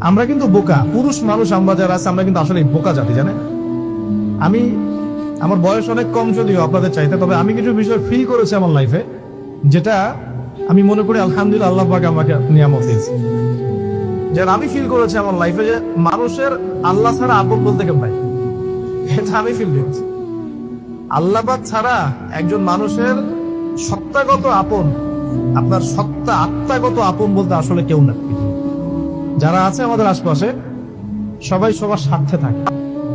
আমরা কিন্তু বোকা, পুরুষ মানুষ আমরা যারা আছে, আমরা কিন্তু আসলে বোকা জাতি, জানেন? আমি, আমার বয়স অনেক কম যদিও আপনাদের চাইতে, তবে আমি কিছু বিষয় ফিল করেছি আমার লাইফে যেটা আমি মনে করি আলহামদুলিল্লাহ আল্লাহ পাক আমাকে নিয়ামত দিয়েছে। যেন আমি ফিল করেছি আমার লাইফে যে মানুষের আল্লাহ ছাড়া আপন বলতে কেউ নাই এটা আমি ফিল করেছি। আল্লাহবাদ ছাড়া একজন মানুষের সত্তাগত আপন, আপনার সত্তা আত্মাগত আপন বলতে আসলে কেউ না। যারা আছে আমাদের আশপাশে, সবাই সবার স্বার্থে থাকে,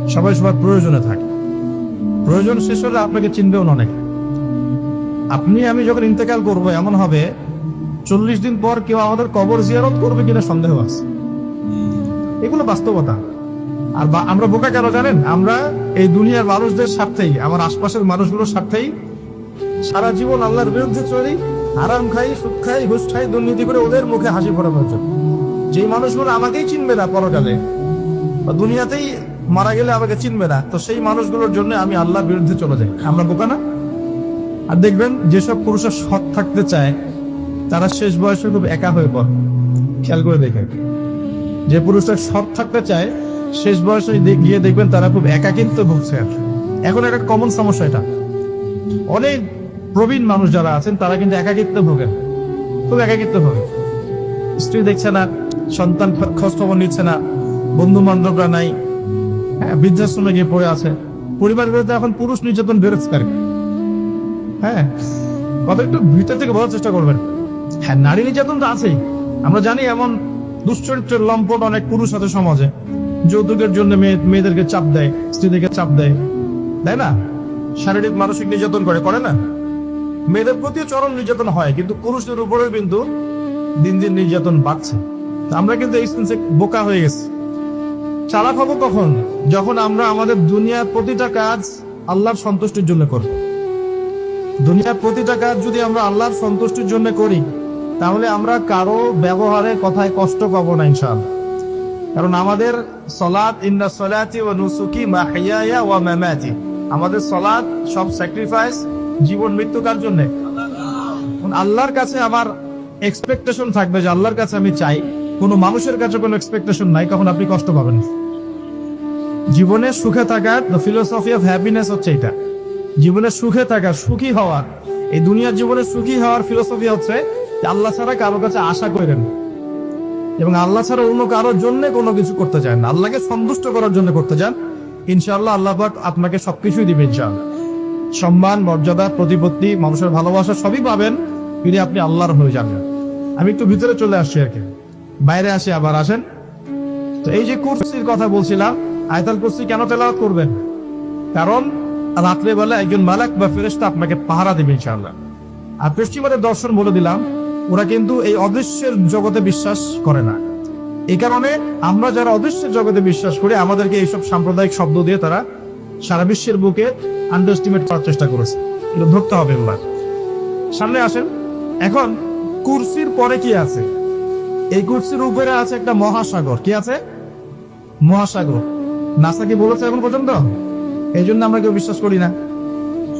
সবাই সবার প্রয়োজনে থাকে। প্রয়োজন শেষ হলে আপনাকে চিনবেও অনেক। আপনি, আমি যখন ইন্তেকাল করব, এমন হবে, চল্লিশ দিন পর কেউ আমাদের কবর জিয়ারত করবে কিনা সন্দেহ আছে। এগুলো বাস্তবতা। আর আমরা বোকা কেন জানেন? আমরা এই দুনিয়ার মানুষদের স্বার্থেই, আমার আশপাশের মানুষগুলোর স্বার্থেই সারা জীবন আল্লাহর বিরুদ্ধে চলি আরাম খাই সুখ খাই, ঘুষ খাই, দুর্নীতি করে ওদের মুখে হাসি ফোটানোর জন্য। যেই মানুষগুলো আমাকেই চিনবে না পরকালে বা দুনিয়াতেই মারা গেলে আমাকে চিনবে না, তো সেই মানুষগুলোর জন্য আমি আল্লাহর বিরুদ্ধে চলে যাই। আমরা বোকা না? আর দেখবেন, যেসব পুরুষরা সৎ থাকতে চায়, তারা শেষ বয়সে খুব একা হয়ে পড়ে। খেয়াল করে দেখে যে পুরুষরা সৎ থাকতে চায়, শেষ বয়সে গিয়ে দেখবেন তারা খুব একাকিত্ব ভুগছে এখন একটা কমন সমস্যা এটা। অনেক প্রবীণ মানুষ যারা আছেন, তারা কিন্তু একাকিত্ব ভোগেন। খুব একাকিত্ব ভোগে স্ত্রী দেখছে না সন্তান খোঁজ খবর নিচ্ছে না, বন্ধু বান্ধবরা নাই হ্যাঁ বৃদ্ধাশ্রমে গিয়ে পড়ে আছে। বিরুদ্ধে এখন পুরুষ নির্যাতন বেড়েছে কি। হ্যাঁ কথা একটু ভিতর থেকে বলার চেষ্টা করবেন। হ্যাঁ নারী নির্যাতন তো আছেই। আমরা জানি এমন দুশ্চরিত্রের লম্পট অনেক পুরুষ আছে সমাজে। যৌতুকের জন্য মেয়ে, মেয়েদেরকে চাপ দেয়, স্ত্রীদেরকে চাপ দেয়। তাই না? শারীরিক, মানসিক নির্যাতন করে করে না? মেয়েদের প্রতিও চরম নির্যাতন হয়, কিন্তু পুরুষদের উপরেও কিন্তু দিন দিন নির্যাতন বাড়ছে। আমরা কিন্তু এই সেন্সে বোকা হয়ে গেছি। চালাক হব কখন? যখন আমরা আমাদের দুনিয়ার প্রতিটা কাজ আল্লাহর সন্তুষ্টির জন্য করি দুনিয়ার প্রতিটা কাজ যদি আমরা আল্লাহর সন্তুষ্টির জন্য করি, তাহলে আমরা কারও ব্যবহারে কথায় কষ্ট পাবো না, ইনশাআল্লাহ। কারণ আমাদের সলাৎ ইন্না সলাতি ওয়া নুসুকি মাহিয়ায়া ওয়া মামাতি। আমাদের সলাৎ সব স্যাক্রিফাইস জীবন মৃত্যু কার জন্য? আল্লাহর কাছে আমার এক্সপেকটেশন থাকবে যে আল্লাহর কাছে আমি চাই। কোনো মানুষের কাছে কোনো এক্সপেকটেশন নাই তখন আপনি কষ্ট পাবেন। জীবনে সুখে থাকার দ্য ফিলোসফি অফ হ্যাপিনেস হচ্ছে এটা। জীবনে সুখে থাকার, সুখী হওয়ার, এই দুনিয়ার জীবনে সুখী হওয়ার ফিলোসফি হচ্ছে আল্লাহ ছাড়া কারও কাছে আশা করেন এবং আল্লাহ ছাড়া অন্য কারোর জন্য কোনো কিছু করতে চান না। আল্লাহকে সন্তুষ্ট করার জন্য করতে চান, ইনশাআল্লাহ আল্লাহ পাক আপনাকে সবকিছুই দিবেন ইনশাআল্লাহ। সম্মান, মর্যাদা, প্রতিপত্তি, মানুষের ভালোবাসা সবই পাবেন যদি আপনি আল্লাহর হয়ে যান। আমি একটু ভিতরে চলে আসছি আর কি। বাইরে আসে আবার আসেন। তো এই যে কুরসির কথা বলছিলাম, আয়তাল কুরসি কেন তেলাওয়াত করবেন? কারণ রাত্রেবেলা একজন মালাক বা ফেরেশতা আপনাকে পাহারা দেবে ইনশাআল্লাহ। আর পশ্চিমাদের দর্শন বলে দিলাম, ওরা কিন্তু এই অদৃশ্যের জগতে বিশ্বাস করে না। এই কারণে আমরা যারা অদৃশ্যের জগতে বিশ্বাস করি, আমাদেরকে এইসব সাম্প্রদায়িক শব্দ দিয়ে তারা সারা বিশ্বের বুকে আন্ডারস্টিমেট করার চেষ্টা করেছে। ধরতে হবে সামনে আসেন। এখন কুরসির পরে কি আছে? এই কুরসির উপরে আছে একটা মহাসাগর। কি আছে? মহাসাগর। নাসা কি বলেছে এখন পর্যন্ত? এই জন্য আমরা কেউ বিশ্বাস করি না।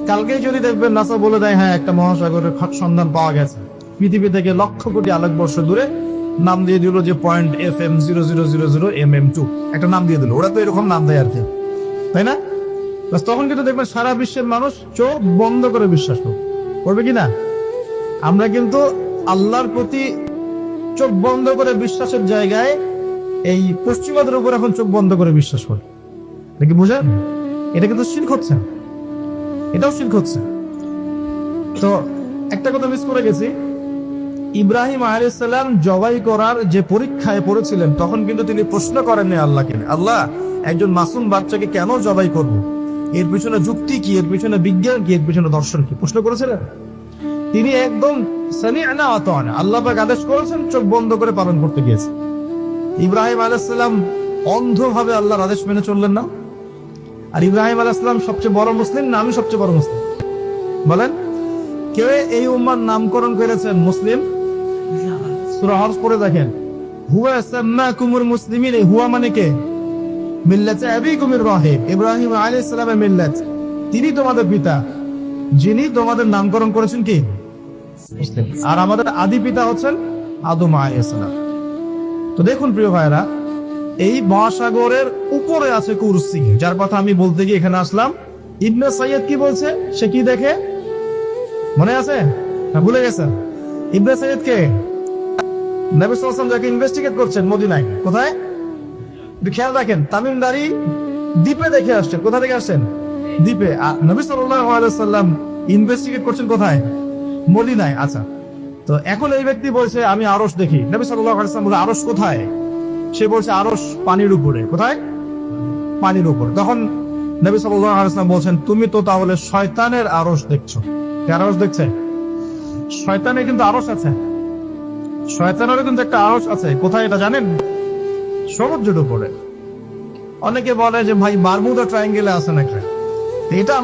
কালকেই যদি দেখবেন নাসা বলে দেয় হ্যাঁ একটা মহাসাগরের খট সন্ধান পাওয়া গেছে। পৃথিবী থেকে লক্ষ কোটি আলোকবর্ষ দূরে। নাম দিয়ে দিল যে point F M zero zero zero zero M M two একটা নাম দিয়ে দিল। ওরা তো এরকম নাম দেয় আর কি। তাই না? তখন কিন্তু দেখবেন সারা বিশ্বের মানুষ চোখ বন্ধ করে বিশ্বাস করবে। করবে কি না? আমরা কিন্তু আল্লাহর প্রতি চোখ বন্ধ করে বিশ্বাসের জায়গায় এই পশ্চিমাদের উপর এখন চোখ বন্ধ করে বিশ্বাস করে। এটা কি বুঝেন এটা কিন্তু শিল্ক হচ্ছে এটাও শিল্ক হচ্ছে তো একটা কথা মিস করে গেছি। ইব্রাহিম আলাইসাল্লাম জবাই করার যে পরীক্ষায় পড়েছিলেন, তখন কিন্তু তিনি প্রশ্ন করেননি আল্লাহকে। আল্লাহ, একজন মাসুম বাচ্চাকে কেন জবাই করব? এর পিছনে যুক্তি কি? এর পিছনে বিজ্ঞান কি? এর পিছনে দর্শন কি? প্রশ্ন করেছিলেন? তিনি একদম সামিআনা আল্লাহ আদেশ করেছেন, চোখ বন্ধ করে পালন করতে গিয়েছে। ইব্রাহিম আলাইসাল্লাম অন্ধভাবে আল্লাহর আদেশ মেনে চললেন না। আর ইব্রাহিম আলাইসাল্লাম সবচেয়ে বড় মুসলিম না, আমি সবচেয়ে বড় মুসলিম। বলেন, কেউ এই উম্মার নামকরণ করেছেন মুসলিম? সূরা পড়ে দেখেন। মানে তিনি তোমাদের পিতা। যিনি তোমাদের নামকরণ করেছেন কি? আর আমাদের আদি পিতা হচ্ছেন আদম আলাইহিস তো দেখুন প্রিয় ভাইরা এই মহাসাগরের উপরে আছে কুরসি। যার কথা আমি বলতে গিয়ে এখানে আসলাম। ইবনে সৈয়দ কি বলছে? সে কি দেখে? মনে আছে? ভুলে গেছেন ইবনে সৈয়দ কে? নবী যাকে ইনভেস্টিগেট করছেন মদিনায়। কোথায়? খেয়াল রাখেন তামিমদারি দ্বীপে দেখে আসছেন। কোথা থেকে আসছেন? দ্বীপে নবী সাল্লাম ইনভেস্টিগেট করছেন কোথায়? মদিনায়। আচ্ছা তো এখন এই ব্যক্তি বলছে, আমি আরশ দেখি। নবী সাল্লাম বলে, আরশ কোথায়? সে বলছে আরস পানির উপরে। কোথায়? পানির উপর। তখন নবী সাল্লাম বলছেন, তুমি তো তাহলে শয়তানের আরশ দেখছ। আরস দেখছে? শয়তানের কিন্তু আরশ আছে। শয়তানেরও কিন্তু একটা আরশ আছে। কোথায় এটা জানেন? সমুদ্রের উপরে। অনেকে বলে যে, ভাই, বারমুদা ট্রায়াঙ্গেলে আছে নাকি? এটা